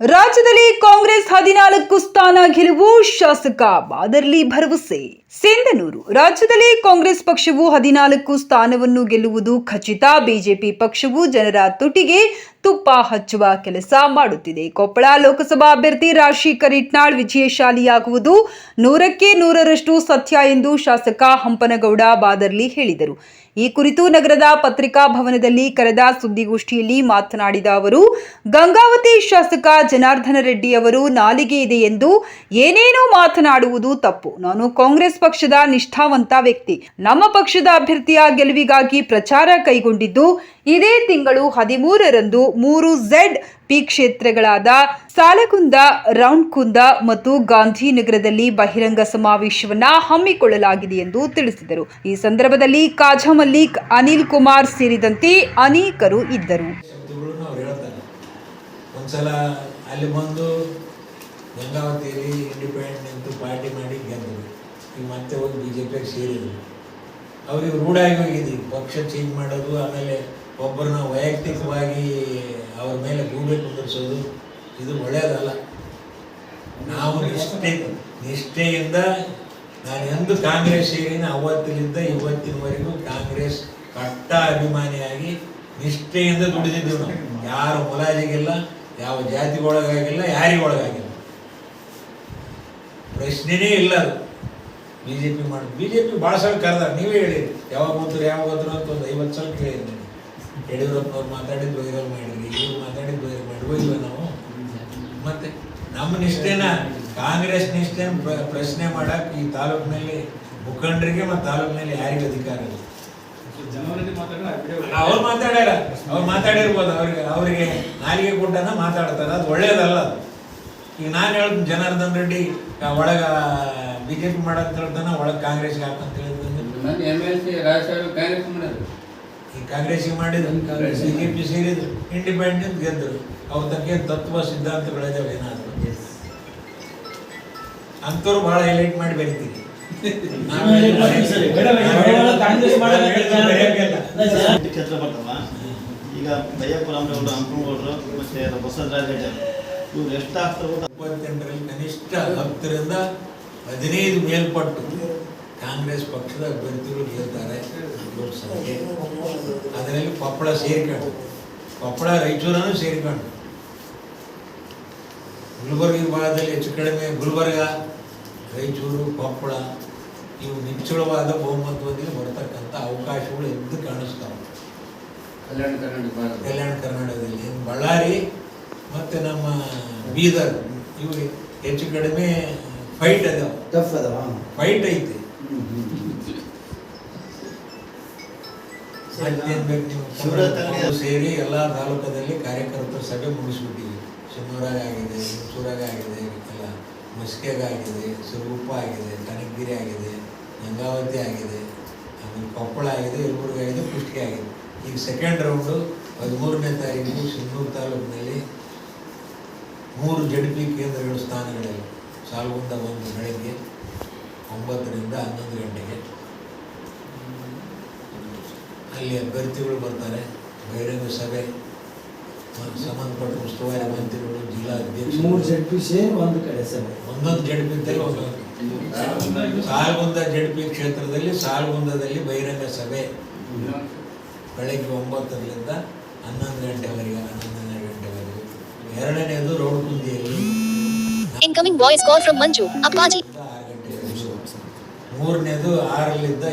ರಾಜ್ಯದಲ್ಲಿ ಕಾಂಗ್ರೆಸ್ ಹದಿನಾಲ್ಕು ಸ್ಥಾನ ಗೆಲುವು ಶಾಸಕ ಬಾದರ್ಲಿ ಭರವಸೆ. ಸಿಂಧನೂರು ರಾಜ್ಯದಲ್ಲಿ ಕಾಂಗ್ರೆಸ್ ಪಕ್ಷವು ಹದಿನಾಲ್ಕು ಸ್ಥಾನವನ್ನು ಗೆಲ್ಲುವುದು ಖಚಿತ. ಬಿಜೆಪಿ ಪಕ್ಷವು ಜನರ ತುಟಿಗೆ ತುಪ್ಪ ಹಚ್ಚುವ ಕೆಲಸ ಮಾಡುತ್ತಿದೆ. ಕೊಪ್ಪಳ ಲೋಕಸಭಾ ಅಭ್ಯರ್ಥಿ ರಾಶಿ ಕರಿಟ್ನಾಳ್ ವಿಜಯಶಾಲಿಯಾಗುವುದು ನೂರಕ್ಕೆ ನೂರರಷ್ಟು ಸತ್ಯ ಎಂದು ಶಾಸಕ ಹಂಪನಗೌಡ ಬಾದರ್ಲಿ ಹೇಳಿದರು. ಈ ಕುರಿತು ನಗರದ ಪತ್ರಿಕಾ ಭವನದಲ್ಲಿ ಕರೆದ ಸುದ್ದಿಗೋಷ್ಠಿಯಲ್ಲಿ ಮಾತನಾಡಿದ ಅವರು, ಗಂಗಾವತಿ ಶಾಸಕ ಜನಾರ್ದನ ರೆಡ್ಡಿ ಅವರು ನಾಲಿಗೆ ಇದೆ ಎಂದು ಏನೇನೋ ಮಾತನಾಡುವುದು ತಪ್ಪು. ನಾನು ಕಾಂಗ್ರೆಸ್ ಪಕ್ಷದ ನಿಷ್ಠಾವಂತ ವ್ಯಕ್ತಿ. ನಮ್ಮ ಪಕ್ಷದ ಅಭ್ಯರ್ಥಿಯ ಗೆಲುವಿಗಾಗಿ ಪ್ರಚಾರ ಕೈಗೊಂಡಿದ್ದು, ಇದೇ ತಿಂಗಳು ಹದಿಮೂರರಂದು ಮೂರು ಝೆಡ್ ಪಿ ಕ್ಷೇತ್ರಗಳಾದ ಸಾಲಗುಂದ ರೌಂಡ್ಕುಂದ ಮತ್ತು ಗಾಂಧಿನಗರದಲ್ಲಿ ಬಹಿರಂಗ ಸಮಾವೇಶವನ್ನ ಹಮ್ಮಿಕೊಳ್ಳಲಾಗಿದೆ ಎಂದು ತಿಳಿಸಿದರು. ಈ ಸಂದರ್ಭದಲ್ಲಿ ಕಾಜಾ ಮಲ್ಲಿಕ್, ಅನಿಲ್ ಕುಮಾರ್ ಸೇರಿದಂತೆ ಅನೇಕರು ಇದ್ದರು. ಅಲ್ಲಿ ಬಂದು ಗಂಗಾವತಿಯಲ್ಲಿ ಇಂಡಿಪೆಂಡೆಂಟ್ ಪಾರ್ಟಿ ಮಾಡಿ ಗೆದ್ದರು. ಈಗ ಮತ್ತೆ ಹೋಗಿ ಬಿ ಜೆ ಪಿಯಾಗಿ ಸೇರಿದರು. ಅವ್ರಿಗೆ ರೂಢಾಗಿ ಹೋಗಿದೆ. ಪಕ್ಷ ಚೇಂಜ್ ಮಾಡೋದು, ಆಮೇಲೆ ಒಬ್ಬರನ್ನ ವೈಯಕ್ತಿಕವಾಗಿ ಅವ್ರ ಮೇಲೆ ಗೂಬೆ ಕುಂದಿರಿಸೋದು, ಇದು ಒಳ್ಳೆಯದಲ್ಲ ನಾವು ನಿಷ್ಠೆ, ನಿಷ್ಠೆಯಿಂದ, ನಾನು ಎಂದು ಕಾಂಗ್ರೆಸ್ ಸೇರಿನ ಅವತ್ತಿನಿಂದ ಇವತ್ತಿನವರೆಗೂ ಕಾಂಗ್ರೆಸ್ ಕಟ್ಟ ಅಭಿಮಾನಿಯಾಗಿ ನಿಷ್ಠೆಯಿಂದ ದುಡಿದಿದ್ದೆವು ನಾವು. ಯಾರು ಮುಲಾಜಿಗಿಲ್ಲ ಯಾವ ಜಾತಿ ಒಳಗಾಗಿಲ್ಲ ಪ್ರಶ್ನೆಯೇ ಇಲ್ಲ ಅದು. ಬಿ ಜೆ ಪಿ ಮಾಡಿ ಬಿ ಜೆ ಪಿ ಭಾಳ ಸಲ ಕರೆದ ನೀವೇ ಹೇಳಿ. ಯಾವಾಗ ಹೋದ್ರು ಯಾವಾಗ ಹೋದ್ರು ಅಂತ ಒಂದು ಐವತ್ತು ಸಲ ಕೇಳಿದ್ದೀನಿ ಯಡಿಯೂರಪ್ಪನವ್ರು ಮಾತಾಡಿದ್ದು ವೈರಲ್ ಮಾಡಿದ್ರಿ ಇವ್ರು ಮಾತಾಡಿದ್ದು ವೈರಲ್ ಮಾಡಿ ಹೋಗಿಲ್ವ ನಾವು. ಮತ್ತೆ ನಮ್ಮ ನಿಷ್ಠೆನ, ಕಾಂಗ್ರೆಸ್ ನಿಷ್ಠೆ ಪ್ರಶ್ನೆ ಮಾಡಕ್ ಈ ತಾಲೂಕಿನಲ್ಲಿ ಮುಖಂಡರಿಗೆ ಮತ್ತು ತಾಲೂಕಿನಲ್ಲಿ ಯಾರಿಗೂ ಅಧಿಕಾರ ಇಲ್ಲ. ಅವ್ರು ಮಾತಾಡ್ಯಾರ ಅವ್ರು ಮಾತಾಡಿರ್ಬೋದು, ಅವ್ರಿಗೆ, ಅವರಿಗೆ ನಾಲಿಗೆ ಕೊಟ್ಟನ ಮಾತಾಡ್ತಾರೆ, ಅದು ಒಳ್ಳೇದಲ್ಲ ಈಗ ನಾನು ಹೇಳ್ತೀನಿ ಜನಾರ್ದನ್ ರೆಡ್ಡಿ ಒಳಗ ಬಿ ಮಾಡಕ್ ಪಿ ಮಾಡಂತ ಹೇಳ್ತಾನೆ ಒಳಗೆ ಕಾಂಗ್ರೆಸ್ಗೆ ಹಾಕಂತ ಹೇಳಿದ್ರೆ ಎಂ ಎಲ್ ಸಿ ಕಾಂಗ್ರೆಸ್ ಮಾಡಿದ್ರು. ಈ ಕಾಂಗ್ರೆಸ್ಗೆ ಮಾಡಿದ್ರು. ಬಿಜೆಪಿ ಸೇರಿದ್ರು. ಇಂಡಿಪೆಂಡೆಂಟ್ ಗೆದ್ದರು ಅವ್ರ ತಕ್ಕ ತತ್ವ ಸಿದ್ಧಾಂತಗಳಿದಾವೆ ಏನಾದ್ರು. ಅಂತವ್ರು ಬಹಳ ಹೈಲೈಟ್ ಮಾಡಿ ಕಾಂಗ್ರೆಸ್. ಕ್ಷೇತ್ರ ಬರ್ತವ ಈಗ ಹಂಪನಗೌಡರು ಮತ್ತೆ ಬಸವರಾಜ ಇವ್ರು ಎಷ್ಟು ಆಗ್ತಾರೋ ಇಪ್ಪತ್ತೆಂಟರಲ್ಲಿ ಕನಿಷ್ಠ ಹತ್ತರಿಂದ ಹದಿನೈದು ಮೇಲ್ಪಟ್ಟು ಕಾಂಗ್ರೆಸ್ ಪಕ್ಷದ ಅಭ್ಯರ್ಥಿಗಳು ಗೆಲ್ತಾರೆ ಲೋಕಸಭೆಗೆ ಅದರಲ್ಲಿ ಕೊಪ್ಪಳ ಸೇರ್ಕೊಂಡು ಕೊಪ್ಪಳ ರಾಯಚೂರನ್ನು ಸೇರ್ಕೊಂಡು. ಗುಲ್ಬರ್ಗಿ ಭಾಗದಲ್ಲಿ ಹೆಚ್ಚು ಕಡಿಮೆ ಗುಲ್ಬರ್ಗ ರಾಯಚೂರು ಕೊಪ್ಪಳ ಇವು ನಿಚ್ಚಳವಾದ ಬಹುಮತದಲ್ಲಿ ಬರತಕ್ಕಂಥ ಅವಕಾಶಗಳು ಎದ್ದು ಕಾಣಿಸ್ತಾವೆ. ಕಲ್ಯಾಣ ಕರ್ನಾಟಕ ಕಲ್ಯಾಣ ಕರ್ನಾಟಕದಲ್ಲಿ. ಬಳ್ಳಾರಿ ಮತ್ತು ನಮ್ಮ ಬೀದರ್ ಇವು ಹೆಚ್ಚು ಕಡಿಮೆ ಫೈಟ್ ಅದ. ಟಫ್ ಅದ ಫೈಟ್ ಐತಿ. ಸೇರಿ ಎಲ್ಲ ತಾಲೂಕದಲ್ಲಿ ಕಾರ್ಯಕರ್ತರ ಸಭೆ ಮುಗಿಸ್ಬಿಟ್ಟಿವಿ ಶನಿವಾರ ಆಗಿದೆ ಹುಣಸೂರಾಗ ಆಗಿದೆ ಎಲ್ಲ ಮಸ್ಕೆಗ ಆಗಿದೆ ಸುರಗುಪ್ಪ ಆಗಿದೆ ಕನಕಗಿರಿ ಆಗಿದೆ ಗಂಗಾವತಿ ಆಗಿದೆ ಆಮೇಲೆ ಕೊಪ್ಪಳ ಆಗಿದೆ ಯಲಬುರ್ಗ ಆಗಿದೆ ಕುಷ್ಟಗಿ ಆಗಿದೆ. ಈಗ ಸೆಕೆಂಡ್ ರೌಂಡು ಹದಿಮೂರನೇ ತಾರೀಕು ಸಿಂಧೂರು ತಾಲೂಕಿನಲ್ಲಿ ಮೂರು ಜಡ್ ಪಿ ಕೇಂದ್ರಗಳ ಸ್ಥಾನಗಳಲ್ಲಿ. ಸಾಲ್ಗುಂದ ಒಂದು ಬೆಳಗ್ಗೆ ಒಂಬತ್ತರಿಂದ ಹನ್ನೊಂದು ಗಂಟೆಗೆ. ಅಲ್ಲಿ ಅಭ್ಯರ್ಥಿಗಳು ಬರ್ತಾರೆ. ಬಹಿರಂಗ ಸಭೆ ಸಂಬಂಧಪಟ್ಟ ಉಸ್ತುವಾರಿ ಮಂತ್ರಿಗಳು ಜಿಲ್ಲಾ ಅಧ್ಯಕ್ಷ ಮೂರು ಜಡ್ ಪಿ ಸೇರಿ ಒಂದು ಕಡೆ ಸಭೆ. ಒಂದೊಂದು ಜಡ್ ಪಿ ಅಂತೇಳಿ ಒಂದೊಂದು ಸಾಲ್ಗುಂದ ಜಡ್ ಪಿ ಕ್ಷೇತ್ರದಲ್ಲಿ ಸಾಲ್ಗುಂದದಲ್ಲಿ ಬಹಿರಂಗ ಸಭೆ. ಬೆಳಗ್ಗೆ ಒಂಬತ್ತರಿಂದ ಹನ್ನೊಂದು ಗಂಟೆವರೆಗೆ ಹನ್ನೊಂದನೇ ಗಂಟೆವರೆಗೆ. ಎರಡನೇದು ರೋಡ್ಕುಂದಿಯಲ್ಲಿ Incoming incoming voice call from Manju Appaji ಮೂರನೇದು 6 ರಿಂದ